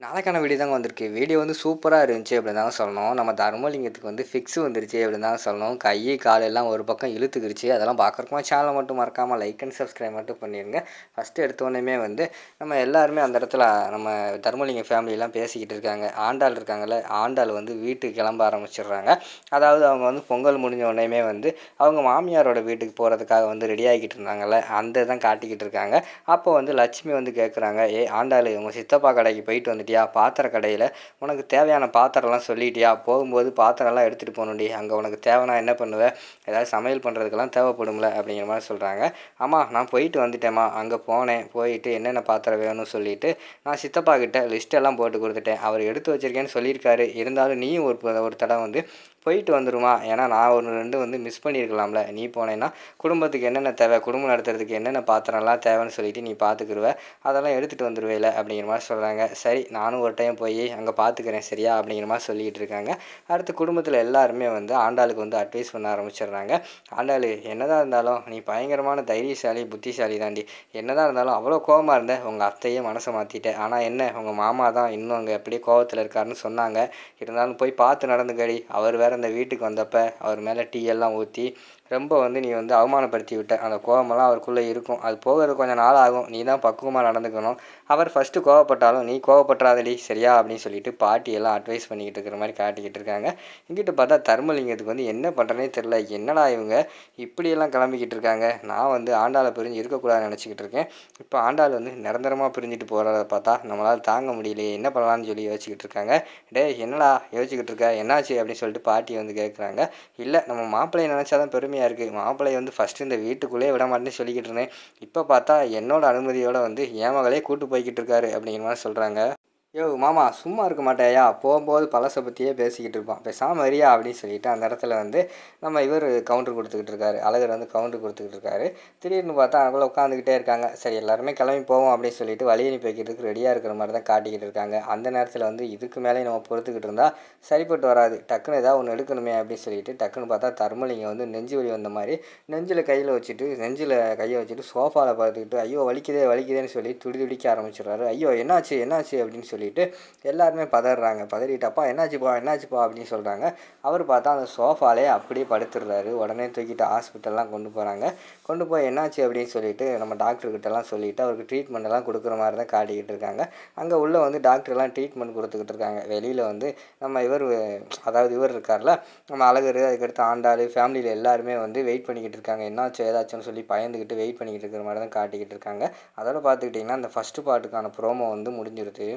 நாளைக்கான வீடியோ தாங்க வந்திருக்கு. வீடியோ வந்து சூப்பராக இருந்துச்சு அப்படின்னு தாங்க சொல்லணும். நம்ம தர்மலிங்கத்துக்கு வந்து ஃபிக்ஸ் வந்துருச்சு அப்படின்னு தாங்க சொல்லணும். கை கால் எல்லாம் ஒரு பக்கம் இழுத்துக்கிருச்சு. அதெல்லாம் பார்க்குறக்குமா சேனலை மட்டும் மறக்காமல் லைக் அண்ட் சப்ஸ்கிரைப் மட்டும் பண்ணிடுங்க ஃபஸ்ட்டு எடுத்தோடனே வந்து நம்ம எல்லாருமே அந்த இடத்துல நம்ம தர்மலிங்க ஃபேமிலியெல்லாம் பேசிக்கிட்டு இருக்காங்க. ஆண்டாள் இருக்காங்கல்ல ஆண்டாள் வந்து வீட்டுக்கு கிளம்ப ஆரம்பிச்சிடுறாங்க. அதாவது அவங்க வந்து பொங்கல் முடிஞ்ச உடனேமே வந்து அவங்க மாமியாரோட வீட்டுக்கு போகிறதுக்காக வந்து ரெடி ஆகிக்கிட்டு இருந்தாங்கல்ல அந்த இதான் காட்டிக்கிட்டு இருக்காங்க. அப்போ வந்து லட்சுமி வந்து கேட்குறாங்க ஏ ஆண்டாள் உங்கள் சித்தப்பா கடைக்கு போயிட்டு வந்து வந்துட்டியா பாத்திர கடையில். உனக்கு தேவையான பாத்திரம்லாம் சொல்லிட்டியா? போகும்போது பாத்திரம்லாம் எடுத்துகிட்டு போகணுண்டி அங்கே உனக்கு தேவைன்னா என்ன பண்ணுவேன் ஏதாவது சமையல் பண்ணுறதுக்கெல்லாம் தேவைப்படும்ல? அப்படிங்கிற மாதிரி சொல்கிறாங்க ஆமாம் நான் போயிட்டு வந்துட்டேம்மா. அங்கே போனேன். போயிட்டு என்னென்ன பாத்திரம் வேணும்னு சொல்லிட்டு நான் சித்தப்பா கிட்ட லிஸ்ட்டெல்லாம் போட்டு கொடுத்துட்டேன். அவர் எடுத்து வச்சிருக்கேன்னு சொல்லியிருக்காரு. இருந்தாலும் நீயும் ஒரு ஒரு தடவை வந்து போயிட்டு வந்துடுமா ஏன்னா நான் ஒன்று ரெண்டு வந்து மிஸ் பண்ணியிருக்கலாம்ல நீ போனேன்னா குடும்பத்துக்கு என்னென்ன தேவை குடும்பம் நடத்துறதுக்கு என்னென்ன பாத்திரம்லாம் தேவைன்னு சொல்லிட்டு நீ பார்த்துக்குருவ அதெல்லாம் எடுத்துகிட்டு வந்துடுவேல அப்படிங்கிற மாதிரி சொல்கிறாங்க சரி நானும் ஒரு டைம் போய் அங்கே பார்த்துக்கிறேன் சரியா? அப்படிங்கிற மாதிரி சொல்லிகிட்டு இருக்காங்க. அடுத்து குடும்பத்தில் எல்லாருமே வந்து ஆண்டாளுக்கு வந்து அட்வைஸ் பண்ண ஆரம்பிச்சிடுறாங்க. ஆண்டாள் என்னதான் இருந்தாலும் நீ பயங்கரமான தைரியசாலி புத்திசாலி தாண்டி. என்னதான் இருந்தாலும் அவ்வளோ கோவமாக இருந்த உங்கள் அத்தையே மனசை மாற்றிட்டேன் ஆனால் என்ன உங்கள் மாமா தான் இன்னும் அங்கே அப்படியே கோவத்தில் இருக்காருன்னு சொன்னாங்க. இருந்தாலும் போய் பார்த்து நடந்துக்கடி. அவர் வேறு அந்த வீட்டுக்கு வந்தப்போ அவர் மேலே டீ எல்லாம் ஊற்றி ரொம்ப வந்து நீ வந்து அவமானப்படுத்தி விட்ட அந்த கோவமெல்லாம் அவருக்குள்ளே இருக்கும். அது போகிறது கொஞ்சம் நாள் ஆகும். நீ தான் பக்குவமாக நடந்துக்கணும். அவர் ஃபஸ்ட்டு கோவப்பட்டாலும் நீ கோவப்பட்டுறாதடி சரியா? அப்படின்னு சொல்லிட்டு பாட்டியெல்லாம் அட்வைஸ் பண்ணிக்கிட்டு இருக்கிற மாதிரி காட்டிக்கிட்டு இருக்காங்க. இங்கிட்டு பார்த்தா தர்மலிங்கத்துக்கு வந்து என்ன பண்ணுறனே தெரில என்னடா இவங்க இப்படியெல்லாம் கிளம்பிக்கிட்டு இருக்காங்க? நான் வந்து ஆண்டாளை பிரிஞ்சு இருக்கக்கூடாதுன்னு நினச்சிக்கிட்டு இருக்கேன். இப்போ ஆண்டாள் வந்து நிரந்தரமாக பிரிஞ்சுட்டு போகிறத பார்த்தா நம்மளால் தாங்க முடியலையே. என்ன பண்ணலாம்னு சொல்லி யோசிச்சுக்கிட்டு இருக்காங்க. டேய் என்னடா யோசிச்சுக்கிட்டு இருக்க? என்னாச்சு? அப்படின்னு சொல்லிட்டு பாட்டி வந்து கேட்குறாங்க இல்லை நம்ம மாப்பிள்ளையை நினச்சா தான் பெருமையாக இருக்குது மாப்பிள்ளையை வந்து ஃபஸ்ட்டு இந்த வீட்டுக்குள்ளேயே விட மாட்டேன்னு சொல்லிக்கிட்டு இருந்தேன். இப்போ பார்த்தா என்னோட அனுமதியோடு வந்து என் மகளே கூட்டு போய்கிட்டு இருக்காரு அப்படிங்கிற மாதிரி சொல்கிறாங்க யோ மாமா சும்மா இருக்க மாட்டேயா? போகும்போது பழசை பற்றியே பேசிக்கிட்டு இருப்பான். பேசாமல் வரியா அப்படின்னு சொல்லிட்டு அந்த இடத்துல வந்து நம்ம இவர் கவுண்டர் கொடுத்துக்கிட்டு இருக்காரு. அழகர் வந்து கவுண்டர் கொடுத்துக்கிட்டு இருக்காரு. திடீர்னு பார்த்தா அவங்கள உட்காந்துக்கிட்டே இருக்காங்க. சரி எல்லாருமே கிளம்பி போவோம் அப்படின்னு சொல்லிட்டு வழி அனுப்பி ரெடியாக இருக்கிற மாதிரி தான் காட்டிக்கிட்டு இருக்காங்க. அந்த நேரத்தில் வந்து இதுக்கு மேலே நம்ம பொறுத்துக்கிட்டு இருந்தால் சரிப்பட்டு வராது. டக்குன்னு ஏதாவது ஒன்று எடுக்கணுமே அப்படின்னு சொல்லிட்டு டக்குன்னு பார்த்தா தர்மலிங்கம் வந்து நெஞ்சு வலி வந்த மாதிரி நெஞ்சில் கையில் வச்சுட்டு நெஞ்சில் கையை வச்சுட்டு சோஃபாவில் பார்த்துக்கிட்டு ஐயோ வலிக்குதே வலிக்குதேன்னு சொல்லி துடி துடிக்க ஆரம்பிச்சிடுறாரு. ஐயோ என்னாச்சு என்னாச்சு? அப்படின்னு சொல்லி சொல்லிட்டு எல்லாருமே பதறாங்க. பதறிட்டப்பா என்னாச்சுப்பா என்னாச்சுப்பா? அப்படின்னு சொல்கிறாங்க அவர் பார்த்தா அந்த சோஃபாலே அப்படியே படுத்துடுறாரு. உடனே தூக்கிட்டு ஹாஸ்பிட்டல்லாம் கொண்டு போகிறாங்க கொண்டு போய் என்னாச்சு அப்படின்னு சொல்லிட்டு நம்ம டாக்டர்கிட்டலாம் சொல்லிவிட்டு அவருக்கு ட்ரீட்மெண்ட் எல்லாம் கொடுக்குற மாதிரி தான் காட்டிக்கிட்டு இருக்காங்க. அங்கே உள்ளே வந்து டாக்டர்லாம் ட்ரீட்மெண்ட் கொடுத்துக்கிட்டு இருக்காங்க. வெளியில் வந்து நம்ம இவர் அதாவது இவர் இருக்கார்ல நம்ம அழகர் அதுக்கடுத்து ஆண்டாள் ஃபேமிலியில் எல்லாருமே வந்து வெயிட் பண்ணிக்கிட்டு இருக்காங்க. என்னாச்சு ஏதாச்சும்னு சொல்லி பயந்துக்கிட்டு வெயிட் பண்ணிக்கிட்டு இருக்கிற மாதிரி தான் காட்டிக்கிட்டு இருக்காங்க. அதோட பார்த்துக்கிட்டிங்கன்னா அந்த ஃபஸ்ட்டு பாட்டுக்கான ப்ரோமோ வந்து முடிஞ்சிருது.